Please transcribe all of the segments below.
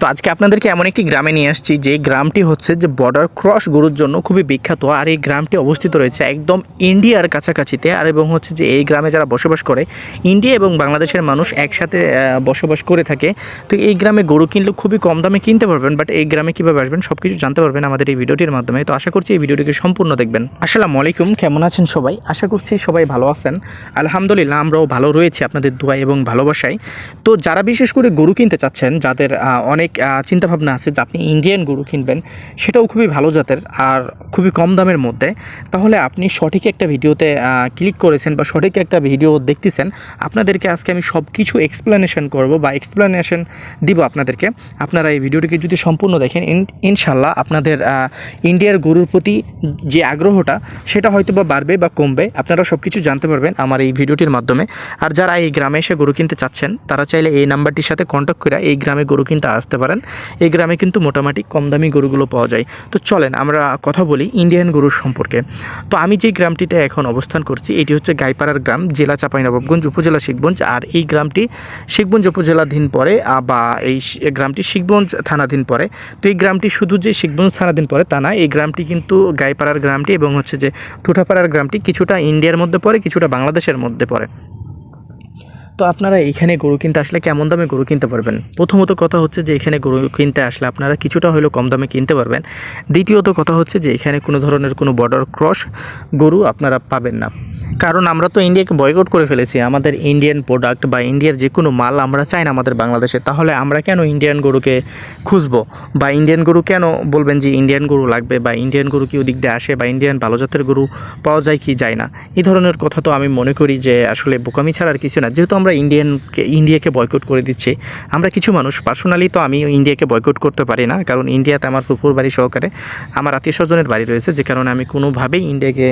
তো আজকে আপনাদেরকে এমন একটি গ্রামে নিয়ে আসছি, যে গ্রামটি হচ্ছে যে বর্ডার ক্রস গরুর জন্য খুবই বিখ্যাত। আর এই গ্রামটি অবস্থিত রয়েছে একদম ইন্ডিয়ার কাছাকাছিতে। আর এবং হচ্ছে যে এই গ্রামে যারা বসবাস করে, ইন্ডিয়া এবং বাংলাদেশের মানুষ একসাথে বসবাস করে থাকে। তো এই গ্রামে গরু কিনলে খুবই কম দামে কিনতে পারবেন বাট এই গ্রামে কীভাবে আসবেন সব কিছু জানতে পারবেন আমাদের এই ভিডিওটির মাধ্যমে। তো আশা করছি এই ভিডিওটিকে সম্পূর্ণ দেখবেন। আসসালামু আলাইকুম, কেমন আছেন সবাই? আশা করছি সবাই ভালো আছেন। আলহামদুলিল্লাহ, আমরাও ভালো রয়েছি আপনাদের দোয়া এবং ভালোবাসায়। তো যারা বিশেষ করে গরু কিনতে চাচ্ছেন, যাদের অনেক চিন্তাভাবনা আছে যে আপনি ইন্ডিয়ান গরু কিনবেন, সেটাও খুবই ভালো জাতের আর খুবই কম দামের মধ্যে। তাহলে আপনি সঠিক একটা ভিডিওতে ক্লিক করেছেন বা সঠিক একটা ভিডিও দেখতেছেন, আপনাদেরকে আজকে আমি সব কিছু এক্সপ্লেনেশন করব বা এক্সপ্লেনেশন দিব আপনাদেরকে। আপনারা এই ভিডিওটিকে যদি সম্পূর্ণ দেখেন, ইন- ইনশাল্লাহ আপনাদের ইন্ডিয়ার গরুর প্রতি যে আগ্রহটা, সেটা হয়তো বা বাড়বে বা কমবে। আপনারা সব কিছু জানতে পারবেন আমার এই ভিডিওটির মাধ্যমে। আর যারা এই গ্রামে এসে গরু কিনতে চাচ্ছেন, তারা চাইলে এই নাম্বারটির সাথে কন্ট্যাক্ট করে এই গ্রামে গরু কিনতে আসতে পারেন। এই গ্রামে কিন্তু মোটামুটি কম দামি গরুগুলো পাওয়া যায়। তো চলেন আমরা কথা বলি ইন্ডিয়ান গরুর সম্পর্কে। তো আমি যে গ্রামটিতে এখন অবস্থান করছি এটি হচ্ছে গাইপাড়ার গ্রাম জেলা চাঁপাইনবাবগঞ্জ উপজেলা শিখগঞ্জ। আর এই গ্রামটি শিখগঞ্জ উপজেলাধীন আ, বা এই গ্রামটি শিখগঞ্জ থানাধীন পড়ে তো এই গ্রামটি শুধু যে শিখগঞ্জ থানাধীন পড়ে তা না এই গ্রামটি কিন্তু গাইপাড়ার গ্রামটি এবং হচ্ছে যে টুঠাপাড়ার গ্রামটি কিছুটা ইন্ডিয়ার মধ্যে পড়ে কিছুটা বাংলাদেশের মধ্যে পড়ে তো আপনারা এখানে গরু কিনতে আসলে কেমন দামে গরু কিনতে পারবেন? প্রথমত কথা হচ্ছে যে, এখানে গরু কিনতে আসলে আপনারা কিছুটা হলেও কম দামে কিনতে পারবেন। দ্বিতীয়ত কথা হচ্ছে যে, এখানে কোনো ধরনের কোনো বর্ডার ক্রস গরু আপনারা পাবেন না। কারণ আমরা তো ইন্ডিয়াকে বয়কট করে ফেলেছি। আমাদের ইন্ডিয়ান প্রোডাক্ট বা ইন্ডিয়ার যে কোনো মাল আমরা চাই না আমাদের বাংলাদেশে। তাহলে আমরা কেন ইন্ডিয়ান গরুকে খুঁজবো? বা ইন্ডিয়ান গরু কেন বলবেন যে ইন্ডিয়ান গরু লাগবে? বা ইন্ডিয়ান গরু কি ওদিক দিয়ে আসে? বা ইন্ডিয়ান ভালো জাতের গরু পাওয়া যায় কি যায় না? এই ধরনের কথা তো আমি মনে করি যে আসলে বোকামি ছাড়া আর কিছু না। যেহেতু আমরা ইন্ডিয়ানকে ইন্ডিয়াকে বয়কট করে দিচ্ছি, আমরা কিছু মানুষ পার্সোনালি তো আমি ইন্ডিয়াকে বয়কট করতে পারি না। কারণ ইন্ডিয়াতে আমার ফুপুর বাড়ি সহকারে আমার আত্মীয় স্বজনের বাড়ি রয়েছে। যে কারণে আমি কোনোভাবেই ইন্ডিয়াকে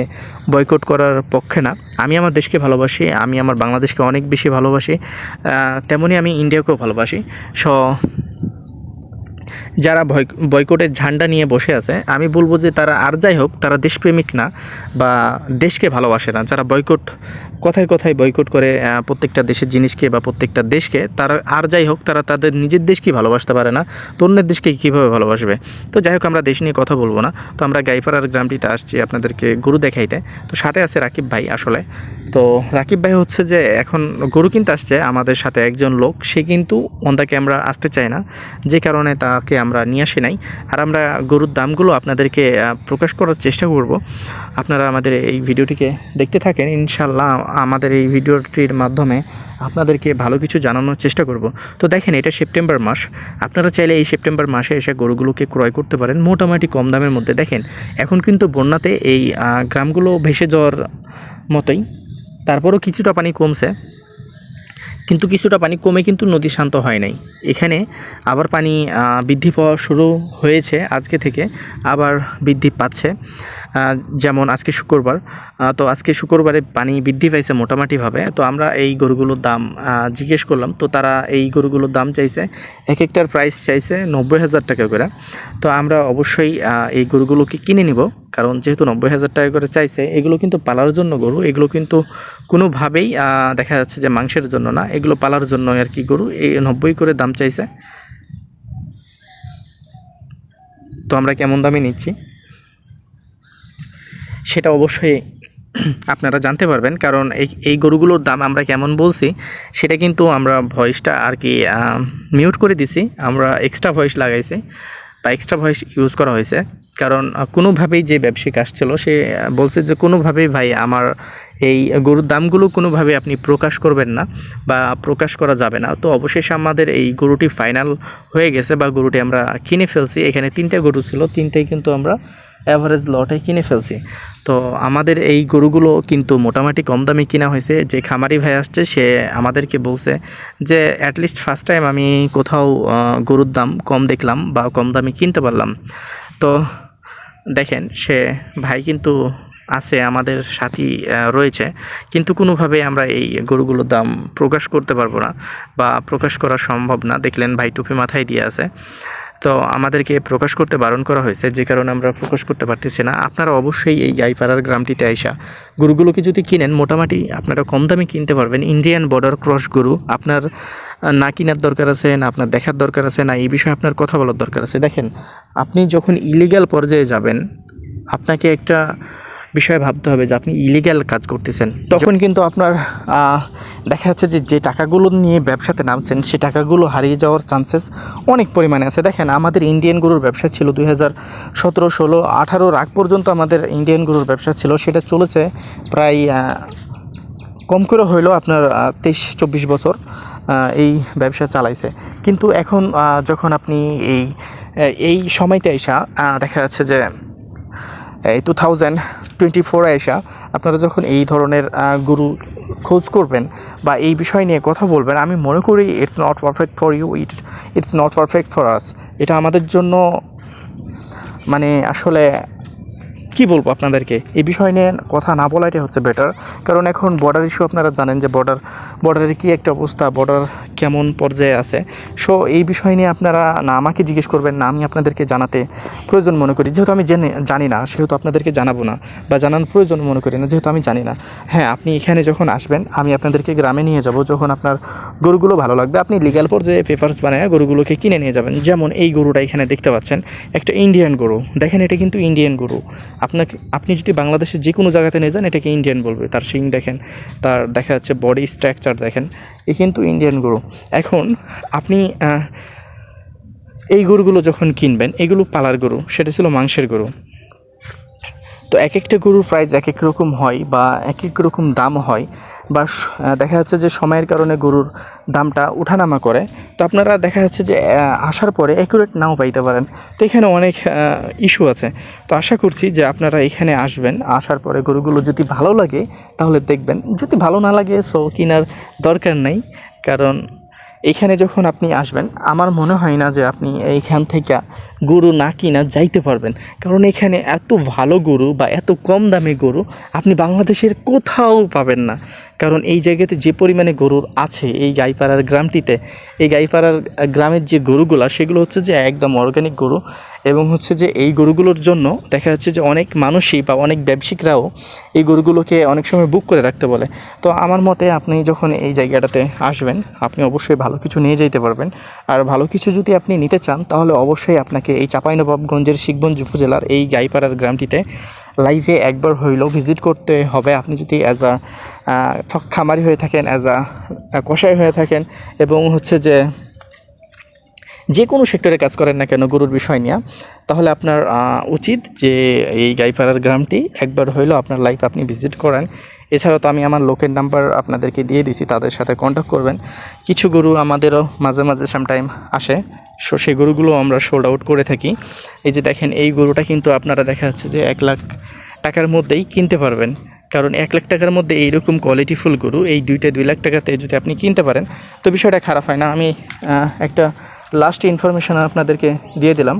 বয়কট করার পক্ষে না, আমি আমার দেশকে ভালোবাসি, আমি আমার বাংলাদেশকে অনেক বেশি ভালোবাসি তেমনি আমি ইন্ডিয়াকেও ভালোবাসি। স যারা বয় বয়কটের ঝান্ডা নিয়ে বসে আছে, আমি বলব যে তারা আর যাই হোক, তারা দেশপ্রেমিক না বা দেশকে ভালোবাসে না। যারা বয়কট কথায় কথায় বয়কট করে প্রত্যেকটা দেশের জিনিসকে বা প্রত্যেকটা দেশকে, তারা আর যাই হোক, তারা তাদের নিজের দেশকে ভালোবাসতে পারে না, তো অন্যের দেশকে কীভাবে ভালোবাসবে? তো যাই হোক, আমরা দেশ নিয়ে কথা বলব না। তো আমরা গাইপাড়ার গ্রামটিতে আসছি আপনাদেরকে গরু দেখাইতে। তো সাথে আছে রাকিব ভাই আসলে। তো রাকিব ভাই হচ্ছে যে, এখন গরু কিনতে আসছে, আমাদের সাথে একজন লোক, সে কিন্তু অন দ্য ক্যামেরা আসতে চায় না, যে কারণে তাকে আমরা নিয়ে আসি নাই। আর আমরা গরুর দামগুলো আপনাদেরকে প্রকাশ করার চেষ্টা করব। আপনারা আমাদের এই ভিডিওটিকে দেখতে থাকেন ইনশাল্লাহ আমাদের এই ভিডিওটির মাধ্যমে আপনাদেরকে ভালো কিছু জানানোর চেষ্টা করব। তো দেখেন, এটা সেপ্টেম্বর মাস। আপনারা চাইলে এই সেপ্টেম্বর মাসে এসে গরুগুলোকে ক্রয় করতে পারেন মোটামুটি কম দামের মধ্যে। দেখেন, এখন কিন্তু বন্যাতে এই গ্রামগুলো ভেসে যাওয়ার মতোই। তারপরও কিছুটা পানি কমছে। কিন্তু কিছুটা পানি কমে কিন্তু নদী শান্ত হয় নাই। এখানে আবার পানি বৃদ্ধি পাওয়া শুরু হয়েছে আজকে থেকে, আবার বৃদ্ধি পাচ্ছে যেমন আজকে শুক্রবার। তো আজকে শুক্রবারে পানি বৃদ্ধি পাইছে মোটামুটিভাবে। তো আমরা এই গরুগুলোর দাম জিজ্ঞেস করলাম। তো তারা এই গরুগুলোর দাম চাইছে, এক একটার প্রাইস চাইছে নব্বই হাজার টাকা করে। তো আমরা অবশ্যই এই গরুগুলোকে কিনে নিব। কারণ যেহেতু নব্বই হাজার টাকা করে চাইছে, এগুলো কিন্তু পালার জন্য গরু, এগুলো কিন্তু কোনোভাবেই দেখা যাচ্ছে যে মাংসের জন্য না, এগুলো পালার জন্য আর কি গরু, এই নব্বই করে দাম চাইছে। তো আমরা কেমন দামে নিচ্ছি? সেটা অবশ্যই আপনারা জানতে পারবেন, কারণ এই এই গরুগুলোর দাম আমরা কেমন বলছি, সেটা কিন্তু আমরা ভয়েসটা আর কি মিউট করে দিছি, আমরা এক্সট্রা ভয়েস লাগাইছি, বা এক্সট্রা ভয়েস ইউজ করা হয়েছে। কারণ কোনোভাবেই যে ব্যবসায়িক আসছিল, সে বলছে যে কোনোভাবেই ভাই আমার এই গরুর দামগুলো কোনোভাবে আপনি প্রকাশ করবেন না বা প্রকাশ করা যাবে না। তো অবশেষে আমাদের এই গরুটি ফাইনাল হয়ে গেছে বা গরুটি আমরা কিনে ফেলছি। এখানে তিনটে গরু ছিল, তিনটেই কিন্তু আমরা অ্যাভারেজ লটে কিনে ফেলছি। তো আমাদের এই গরুগুলো কিন্তু মোটামুটি কম দামে কিনা হয়েছে। যে খামারি ভাই আসছে, সে আমাদেরকে বলছে যে অ্যাটলিস্ট ফার্স্ট টাইম আমি কোথাও গরুর দাম কম দেখলাম বা কম দামে কিনতে পারলাম। তো দেখেন, সে ভাই কিন্তু আছে, আমাদের সাথী রয়েছে। কিন্তু কোনোভাবে আমরা এই গরুগুলোর দাম প্রকাশ করতে পারব না বা প্রকাশ করা সম্ভব না। দেখলেন ভাই টুপি মাথায় দিয়ে আছে। তো আমাদেরকে প্রকাশ করতে বারণ করা হয়েছে, যে কারণে আমরা প্রকাশ করতে পারতেছি না। আপনারা অবশ্যই এই গাইপাড়ার গ্রামটিতে আইসা গরুগুলোকে যদি কিনেন, মোটামুটি আপনারা কম দামে কিনতে পারবেন। ইন্ডিয়ান বর্ডার ক্রস গরু, আপনার না কেনার দরকার আছে, না আপনার দেখার দরকার আছে, না এই বিষয়ে আপনার কথা বলার দরকার আছে। দেখেন, আপনি যখন ইলিগ্যাল পর্যায়ে যাবেন, আপনাকে একটা বিষয়ে ভাবতে হবে যে আপনি ইলিগ্যাল কাজ করতেছেন। তখন কিন্তু আপনার দেখা যাচ্ছে যে যে টাকাগুলো নিয়ে ব্যবসাতে নামছেন সেই টাকাগুলো হারিয়ে যাওয়ার চান্সেস অনেক পরিমাণে আছে। দেখেন আমাদের ইন্ডিয়ান গরুর ব্যবসা ছিল দুই হাজার সতেরো ষোলো আঠারোর আগ পর্যন্ত আমাদের ইন্ডিয়ান গরুর ব্যবসা ছিল। সেটা চলেছে প্রায় কম করে হইলেও আপনার তেইশ চব্বিশ বছর এই ব্যবসা চালাইছে। কিন্তু এখন যখন আপনি এই এই সময়তে এসা দেখা যাচ্ছে যে এই টু থাউজেন্ড টোয়েন্টি ফোরে এসা আপনারা যখন এই ধরনের গুরু খোঁজ করবেন বা এই বিষয় নিয়ে কথা বলবেন, আমি মনে করি it's not perfect for you it it's not perfect for us এটা আমাদের জন্য মানে আসলে কি বলব আপনাদেরকে? এই বিষয় নিয়ে কথা না বলাটাই হচ্ছে বেটার কারণ এখন বর্ডার ইস্যু আপনারা জানেন যে বর্ডার বর্ডারের কী একটা অবস্থা বর্ডার কেমন পর্যায়ে আছে? সো এই বিষয় নিয়ে আপনারা না আমাকে জিজ্ঞেস করবেন, না আমি আপনাদেরকে জানাতে প্রয়োজন মনে করি। যেহেতু আমি জেনে, জানি না, সেহেতু আপনাদেরকে জানাব না বা জানানোর প্রয়োজন মনে করি না, যেহেতু আমি জানি না। হ্যাঁ আপনি এখানে যখন আসবেন, আমি আপনাদেরকে গ্রামে নিয়ে যাব যখন আপনার গরুগুলো ভালো লাগবে। আপনি লিগ্যাল পর্যায়ে পেপার্স বানায় গরুগুলোকে কিনে নিয়ে যাবেন। যেমন এই গরুটা এখানে দেখতে পাচ্ছেন, একটা ইন্ডিয়ান গরু। দেখেন, এটা কিন্তু ইন্ডিয়ান গরু। আপনাকে, আপনি যদি বাংলাদেশের যে কোনো জায়গাতে নিয়ে যান, এটাকে ইন্ডিয়ান বলবে। তার শিং দেখেন, তার দেখা যাচ্ছে বডি স্ট্রাকচার দেখেন। এ কিন্তু ইন্ডিয়ান গরু। এখন আপনি এই গরুগুলো যখন কিনবেন, এগুলো পালার গরু, সেটা ছিল মাংসের গরু। তো এক একটা গরুর প্রাইস এক এক রকম হয় বা এক এক রকম দাম হয়। বা দেখা যাচ্ছে যে সময়ের কারণে গরুর দামটা ওঠানামা করে। তো আপনারা দেখা যাচ্ছে যে আসার পরে অ্যাকুরেট নাও পাইতে পারেন। তো এখানে অনেক ইস্যু আছে। তো আশা করছি যে আপনারা এখানে আসবেন, আসার পরে গরুগুলো যদি ভালো লাগে, তাহলে দেখবেন। যদি ভালো না লাগে সো কেনার দরকার নেই। কারণ এখানে যখন আপনি আসবেন, আমার মনে হয় না যে আপনি এইখান থেকে গরু না কিনা যাইতে পারবেন। কারণ এখানে এত ভালো গরু বা এত কম দামে গরু আপনি বাংলাদেশের কোথাও পাবেন না। কারণ এই জায়গাতে যে পরিমাণে গরুর আছে এই গাইপাড়ার গ্রামটিতে, এই গাইপাড়ার গ্রামের যে গরুগুলা, সেগুলো হচ্ছে যে একদম অর্গানিক গরু এবং হচ্ছে যে এই গরুগুলোর জন্য দেখা যাচ্ছে যে অনেক মানুষই বা অনেক ব্যবসায়িকরাও এই গরুগুলোকে অনেক সময় বুক করে রাখতে বলে। তো আমার মতে আপনি যখন এই জায়গাটাতে আসবেন, আপনি অবশ্যই ভালো কিছু নিয়ে যেতে পারবেন। আর ভালো কিছু যদি আপনি নিতে চান, তাহলে অবশ্যই আপনাকে এই চাঁপাইনবাবগঞ্জের শিখগঞ্জ উপজেলার এই গাইপাড়ার গ্রামটিতে লাইভে একবার হইলেও ভিজিট করতে হবে। আপনি যদি অ্যাজ আ খামারি হয়ে থাকেন অ্যাজ আ কষাই হয়ে থাকেন এবং হচ্ছে যে যে কোনো সেক্টরে কাজ করেন না কেন গরুর বিষয় নিয়ে, তাহলে আপনার উচিত যে এই গাইপাড়ার গ্রামটি একবার হইলেও আপনার লাইফ আপনি ভিজিট করেন। এছাড়াও তো আমি আমার লোকের নাম্বার আপনাদেরকে দিয়ে দিছি, তাদের সাথে কন্ট্যাক্ট করবেন। কিছু গরু আমাদেরও মাঝে মাঝে সামটাইম আসে। সো সেই গরুগুলো আমরা সোল্ড আউট করে থাকি। এই যে দেখেন, এই গরুটা কিন্তু আপনারা দেখা যাচ্ছে যে এক লাখ টাকার মধ্যেই কিনতে পারবেন। কারণ এক লাখ টাকার মধ্যে এইরকম কোয়ালিটিফুল গরু, এই দুইটা দুই লাখ টাকাতে যদি আপনি কিনতে পারেন, তো বিষয়টা খারাপ হয় না। আমি একটা লাস্ট ইনফরমেশন আপনাদেরকে দিয়ে দিলাম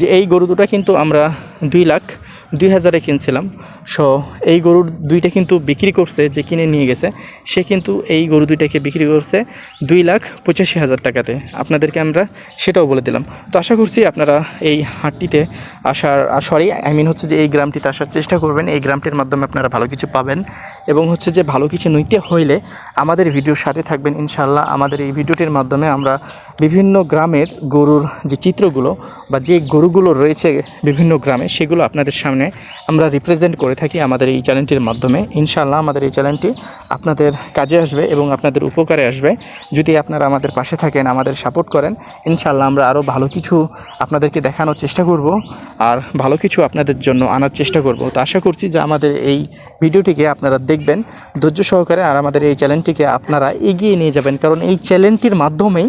যে এই গরু দুটা কিন্তু আমরা দুই লাখ দুই হাজারে কিনছিলাম। সো এই গরুর দুইটা কিন্তু বিক্রি করছে, যে কিনে নিয়ে গেছে, সে কিন্তু এই গরু দুইটাকে বিক্রি করছে দুই লাখ পঁচাশি হাজার টাকাতে। আপনাদেরকে আমরা সেটাও বলে দিলাম। তো আশা করছি আপনারা এই হাটটিতে আসার সরি আই মিন হচ্ছে যে এই গ্রামটিতে আসার চেষ্টা করবেন। এই গ্রামটির মাধ্যমে আপনারা ভালো কিছু পাবেন এবং হচ্ছে যে ভালো কিছু নিতে হইলে আমাদের ভিডিওর সাথে থাকবেন ইনশাল্লাহ আমাদের এই ভিডিওটির মাধ্যমে আমরা বিভিন্ন গ্রামের গরুর যে চিত্রগুলো বা যে গরুগুলো রয়েছে বিভিন্ন গ্রামে, সেগুলো আপনাদের সামনে আমরা রিপ্রেজেন্ট করে থাকি আমাদের এই চ্যানেলটির মাধ্যমে। ইনশাল্লাহ আমাদের এই চ্যানেলটি আপনাদের কাজে আসবে এবং আপনাদের উপকারে আসবে। যদি আপনারা আমাদের পাশে থাকেন, আমাদের সাপোর্ট করেন ইনশাল্লাহ আমরা আরও ভালো কিছু আপনাদেরকে দেখানোর চেষ্টা করব আর ভালো কিছু আপনাদের জন্য আনার চেষ্টা করব। তো আশা করছি যে আমাদের এই ভিডিওটিকে আপনারা দেখবেন ধৈর্য সহকারে আর আমাদের এই চ্যানেলটিকে আপনারা এগিয়ে নিয়ে যাবেন। কারণ এই চ্যানেলটির মাধ্যমেই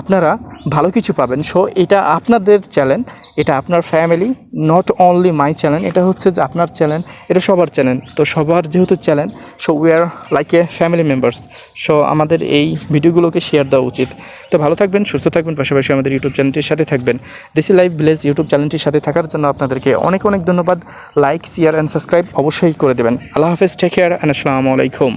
আপনারা ভালো কিছু পাবেন। সো এটা আপনাদের চ্যানেল এটা আপনার family not only my channel এটা হচ্ছে যে আপনার চ্যানেল এটা সবার চ্যানেল তো সবার যেহেতু channel so we are like a family members so আমাদের এই ভিডিওগুলোকে শেয়ার দেওয়া উচিত। তো ভালো থাকবেন, সুস্থ থাকবেন, পাশাপাশি আমাদের ইউটিউব চ্যানেলটির সাথে থাকবেন। দেশি লাইভ ভিলেজ ইউটিউব চ্যানেলটির সাথে থাকার জন্য আপনাদেরকে অনেক অনেক ধন্যবাদ। লাইক শেয়ার অ্যান্ড সাবস্ক্রাইব অবশ্যই করে দেবেন। আল্লাহ হাফেজ টেক কেয়ার অ্যান্ড আসসালামু আলাইকুম।